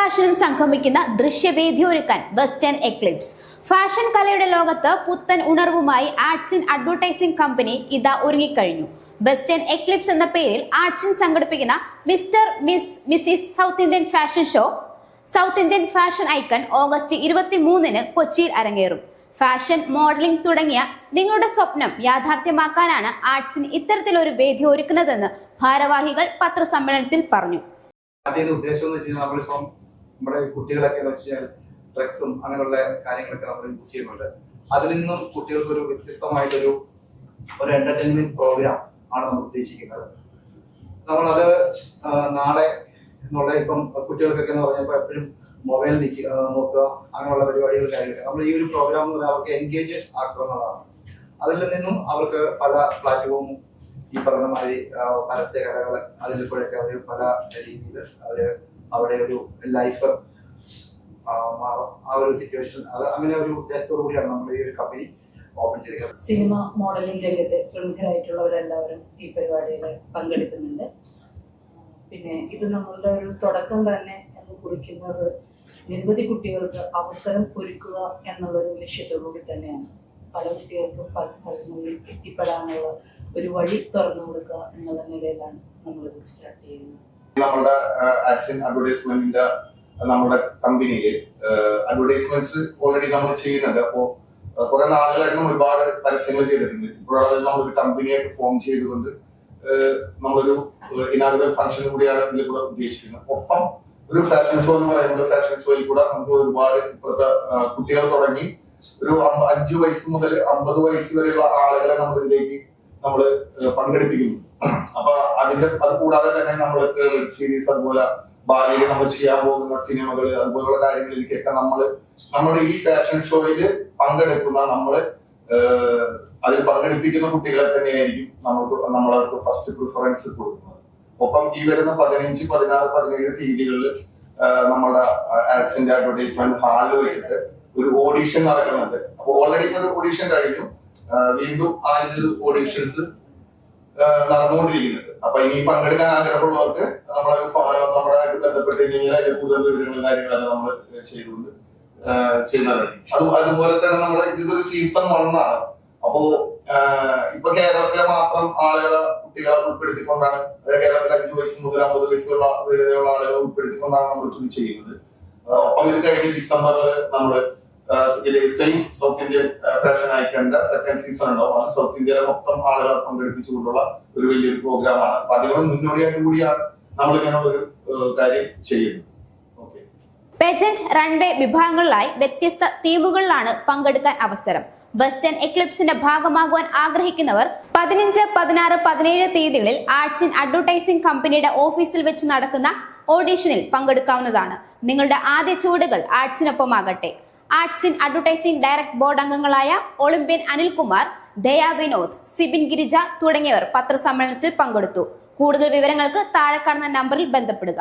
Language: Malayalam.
ഫാഷനും സംഗമിക്കുന്ന ദൃശ്യവേദി ഒരുക്കാൻ വെസ്റ്റേൺ എക്ലിപ്സ് ഫാഷൻ കലയുടെ ലോകത്ത് പുത്തൻ ഉണർവുമായി ആർട്സ് ഇൻ അഡ്വർടൈസിംഗ് കമ്പനി ഇതാ ഒരുങ്ങിക്കഴിഞ്ഞു. വെസ്റ്റേൺ എക്ലിപ്സ് എന്ന പേരിൽ ആർട്സിൻ സംഘടിപ്പിക്കുന്ന mister miss missus south Indian fashion show south Indian fashion icon August ഇരുപത്തി മൂന്നിന് കൊച്ചിയിൽ അരങ്ങേറും. ഫാഷൻ മോഡലിംഗ് തുടങ്ങിയ നിങ്ങളുടെ സ്വപ്നം യാഥാർത്ഥ്യമാക്കാനാണ് ആർട്സിന് ഇത്തരത്തിലൊരു വേദി ഒരുക്കുന്നതെന്ന് ഭാരവാഹികൾ പത്രസമ്മേളനത്തിൽ പറഞ്ഞു. ഉദ്ദേശം നമ്മളിപ്പം നമ്മുടെ കുട്ടികളൊക്കെ വെച്ച് കഴിഞ്ഞാൽ ഡ്രഗ്സും അങ്ങനെയുള്ള കാര്യങ്ങളൊക്കെ നമ്മൾ യൂസ് ചെയ്യുന്നുണ്ട്. അതിൽ നിന്നും കുട്ടികൾക്ക് ഒരു വ്യത്യസ്തമായിട്ടൊരു ഒരു എന്റർടൈൻമെന്റ് പ്രോഗ്രാം ആണ് നമ്മൾ ഉദ്ദേശിക്കുന്നത്. നമ്മളത് നാളെ എന്നുള്ള ഇപ്പം കുട്ടികൾക്കൊക്കെ എന്ന് പറഞ്ഞപ്പോൾ എപ്പോഴും മൊബൈൽ നിൽക്കുക നോക്കുക അങ്ങനെയുള്ള പരിപാടികൾ കാര്യങ്ങൾ നമ്മൾ ഈ ഒരു പ്രോഗ്രാം എന്ന് പറഞ്ഞാൽ അവർക്ക് എൻഗേജ് ആക്കുക എന്നുള്ളതാണ് അതിൽ നിന്നും അവർക്ക് പല പ്ലാറ്റ്ഫോമും ഈ പറഞ്ഞ മാതിരി പരസ്യ കലകൾ അതിൽ കൂടെയൊക്കെ അവർ പല രീതിയിൽ അവർ അവിടെ ഒരു ലൈഫ് ആ ഒരു സിറ്റുവേഷൻ അത് അങ്ങനെ ഒരു ഉദ്ദേശത്തോടു കൂടിയാണ് നമ്മൾ ഈ ഒരു കമ്പനി ഓപ്പൺ ചെയ്തിരിക്കുന്നത്. സിനിമ മോഡലിംഗ് രംഗത്ത് പ്രമുഖരായിട്ടുള്ളവരെല്ലാവരും ഈ പരിപാടിയിൽ പങ്കെടുക്കുന്നുണ്ട്. പിന്നെ ഇത് നമ്മളുടെ ഒരു തുടക്കം തന്നെ എന്ന് കുറിക്കുന്നത് നിരവധി കുട്ടികൾക്ക് അവസരം ഒരുക്കുക എന്നുള്ളൊരു ലക്ഷ്യത്തോടുകൂടി തന്നെയാണ്. പല കുട്ടികൾക്കും പല സ്ഥലങ്ങളിൽ എത്തിപ്പെടാനുള്ള ഒരു വഴി തുറന്നു കൊടുക്കുക എന്നുള്ള നിലയിലാണ് നമ്മളിത് സ്റ്റാർട്ട് ചെയ്യുന്നത്. നമ്മുടെ ആക്സിൻ അഡ്വർടൈസ്മെന്റിന്റെ നമ്മുടെ കമ്പനിയിൽ അഡ്വർടൈസ്മെന്റ്സ് ഓൾറെഡി നമ്മൾ ചെയ്യുന്നുണ്ട്. അപ്പോ കുറെ നാളുകളായിട്ട് നമ്മൾ ഒരുപാട് പരസ്യങ്ങൾ ചെയ്തിട്ടുണ്ട്. ഇപ്പോഴത് നമ്മളൊരു കമ്പനിയായിട്ട് ഫോം ചെയ്തുകൊണ്ട് നമ്മളൊരു ഇനാഗുറൽ ഫംഗ്ഷൻ കൂടിയാണ് ഇതിൽ കൂടെ ഉദ്ദേശിക്കുന്നത് ഒപ്പം ഒരു ഫാഷൻ ഷോ എന്ന് പറയുമ്പോൾ ഫാഷൻ ഷോയിൽ കൂടെ നമുക്ക് ഒരുപാട് ഇപ്പോഴത്തെ കുട്ടികൾ തുടങ്ങി ഒരു അഞ്ചു വയസ്സ് മുതൽ അമ്പത് വയസ്സ് വരെയുള്ള ആളുകളെ നമ്മൾ ഇതിലേക്ക് നമ്മൾ പങ്കെടുപ്പിക്കുന്നു. അപ്പൊ അതിന്റെ അത് കൂടാതെ തന്നെ നമ്മൾക്ക് വെബ് സീരീസ് അതുപോലെ ഭാവിയിൽ നമ്മൾ ചെയ്യാൻ പോകുന്ന സിനിമകൾ അതുപോലുള്ള കാര്യങ്ങളിലേക്കൊക്കെ നമ്മൾ നമ്മുടെ ഈ ഫാഷൻ ഷോയിൽ പങ്കെടുക്കുന്ന നമ്മൾ അതിൽ പങ്കെടുപ്പിക്കുന്ന കുട്ടികളെ തന്നെയായിരിക്കും നമുക്ക് നമ്മളവർക്ക് ഫസ്റ്റ് പ്രിഫറൻസ് കൊടുക്കുന്നത്. ഒപ്പം ഈ വരുന്ന പതിനഞ്ച് പതിനാറ് പതിനേഴ് തീയതികളിൽ നമ്മുടെ ആഡ്സിന്റെ അഡ്വർടൈസ്മെന്റ് ഹാളിൽ വെച്ചിട്ട് ഒരു ഓഡീഷൻ നടക്കുന്നുണ്ട്. അപ്പൊ ഓൾറെഡി ഒരു ഓഡീഷൻ കഴിഞ്ഞു. വീണ്ടും അതിന്റെ ഒരു ഓഡിഷൻസ് നടന്നുകൊണ്ടിരിക്കുന്നുണ്ട് അപ്പൊ ഇനി പങ്കെടുക്കാൻ ആഗ്രഹമുള്ളവർക്ക് നമ്മളെ നമ്മളായിട്ട് ബന്ധപ്പെട്ട് കഴിഞ്ഞാൽ അതിന്റെ കൂടുതൽ വിവരങ്ങളും കാര്യങ്ങളൊക്കെ നമ്മൾ ചെയ്തുകൊണ്ട് ചെയ്യുന്നതായിരിക്കും അത് അതുപോലെ തന്നെ നമ്മൾ ഇതൊരു സീസൺ വണ്ണാണ് അപ്പോ ഇപ്പൊ കേരളത്തിലെ മാത്രം ആളുകളെ കുട്ടികളെ ഉൾപ്പെടുത്തിക്കൊണ്ടാണ് അതായത് കേരളത്തിലെ അഞ്ചു വയസ്സ് മുതൽ അമ്പത് വയസ്സുള്ള വരെയുള്ള ആളുകളെ ഉൾപ്പെടുത്തിക്കൊണ്ടാണ് നമ്മൾ ഇത് ചെയ്യുന്നത് ഒപ്പം ഇത് കഴിഞ്ഞ് ഡിസംബറിൽ നമ്മൾ സെയിം സൗത്ത് ഇന്ത്യൻ ഫാഷൻ ആയിക്കേണ്ട സെക്കൻഡ് സീസൺ ഉണ്ടാവും. അത് സൗത്ത് ഇന്ത്യയിലെ മൊത്തം ആളുകളെ പങ്കെടുപ്പിച്ചുകൊണ്ടുള്ള ഒരു വലിയൊരു പ്രോഗ്രാമാണ് അപ്പൊ അതിനോട് മുന്നോടിയായിട്ട് കൂടിയാണ് നമ്മൾ ഒരു കാര്യം ചെയ്യുന്നത് പെജന്റ് റൺവേ വിഭാഗങ്ങളിലായി വ്യത്യസ്ത തീമുകളിലാണ് പങ്കെടുക്കാൻ അവസരം. വെസ്റ്റേൺ എക്ലിപ്സിന്റെ ഭാഗമാകുവാൻ ആഗ്രഹിക്കുന്നവർ പതിനഞ്ച് പതിനാറ് പതിനേഴ് തീയതികളിൽ ആർട്സ് ഇൻ അഡ്വർടൈസിംഗ് കമ്പനിയുടെ ഓഫീസിൽ വെച്ച് നടക്കുന്ന ഓഡീഷനിൽ പങ്കെടുക്കാവുന്നതാണ്. നിങ്ങളുടെ ആദ്യ ചുവടുകൾ ആർട്സിനൊപ്പമാകട്ടെ arts in advertising direct board അംഗങ്ങളായ ഒളിമ്പ്യൻ അനിൽകുമാർ ദയ വിനോദ് സിബിൻ ഗിരിജ തുടങ്ങിയവർ പത്രസമ്മേളനത്തിൽ പങ്കെടുത്തു. കൂടുതൽ വിവരങ്ങൾക്ക് താഴെ കാണുന്ന നമ്പറിൽ ബന്ധപ്പെടുക.